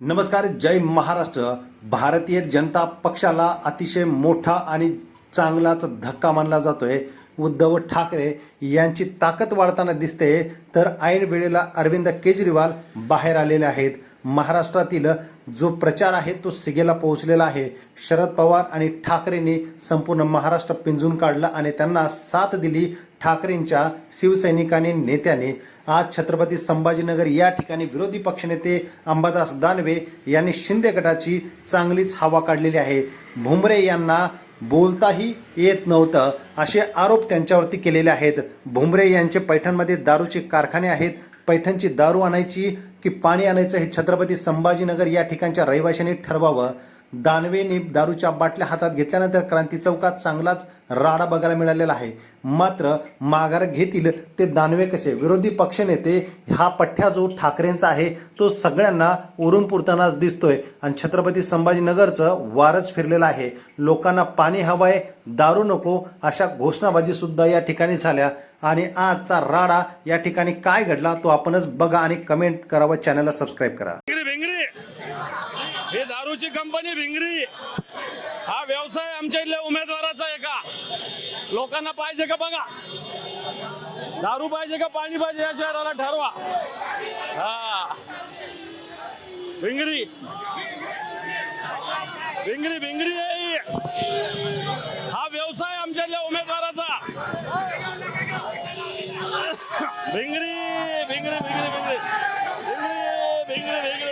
नमस्कार जय महाराष्ट्र. भारतीय जनता पक्षाला अतिशय मोठा आणि चांगलाच धक्का मानला जातोय. उद्धव ठाकरे यांची ताकद वाढताना दिसते तर ऐन वेळेला अरविंद केजरीवाल बाहेर आलेले आहेत. महाराष्ट्रातील जो प्रचार आहे तो सिगेला पोहोचलेला आहे. शरद पवार आणि ठाकरेंनी संपूर्ण महाराष्ट्र पिंजून काढला आणि त्यांना साथ दिली ठाकरेंच्या शिवसैनिकांनी नेत्याने. आज छत्रपती संभाजीनगर या ठिकाणी विरोधी पक्षनेते अंबादास दानवे यांनी शिंदे गटाची चांगलीच हवा काढलेली आहे. भुमरे यांना बोलताही येत नव्हतं. असे आरोप त्यांच्यावरती केलेले आहेत. भुमरे यांचे पैठणमध्ये दारूचे कारखाने आहेत. पैठणची दारू आणायची की पाणी आणायचं हे छत्रपती संभाजीनगर या ठिकाणच्या रहिवाशांनी ठरवावं. दानवेने दारूच्या बाटल्या हातात घेतल्यानंतर क्रांती चौकात चांगलाच राडा बघायला मिळालेला आहे. मात्र माघार घेतील ते दानवे कसे? विरोधी पक्षनेते हा पठ्ठ्या जो ठाकरेंचा आहे तो सगळ्यांना उरून पुरतानाच दिसतोय आणि छत्रपती संभाजीनगरचं वारच फिरलेलं आहे. लोकांना पाणी हवंय दारू नको अशा घोषणाबाजी सुद्धा या ठिकाणी झाल्या. आणि आजचा राडा या ठिकाणी काय घडला तो आपणच बघा आणि कमेंट करावं. चॅनलला सबस्क्राईब करा. भिंगरी भिंगरी दारूची कंपनी भिंगरी हा व्यवसाय आमच्या इथल्या उमेदवाराचा आहे का? लोकांना पाहिजे का बघा? दारू पाहिजे का पाणी पाहिजे या शहराला ठरवा. हा. भिंगरी भिंगरी भिंगरी आहे வெங்கிரி வெங்கிரி வெங்கிரி வெங்கிரி வெங்கிரி வெங்கிரி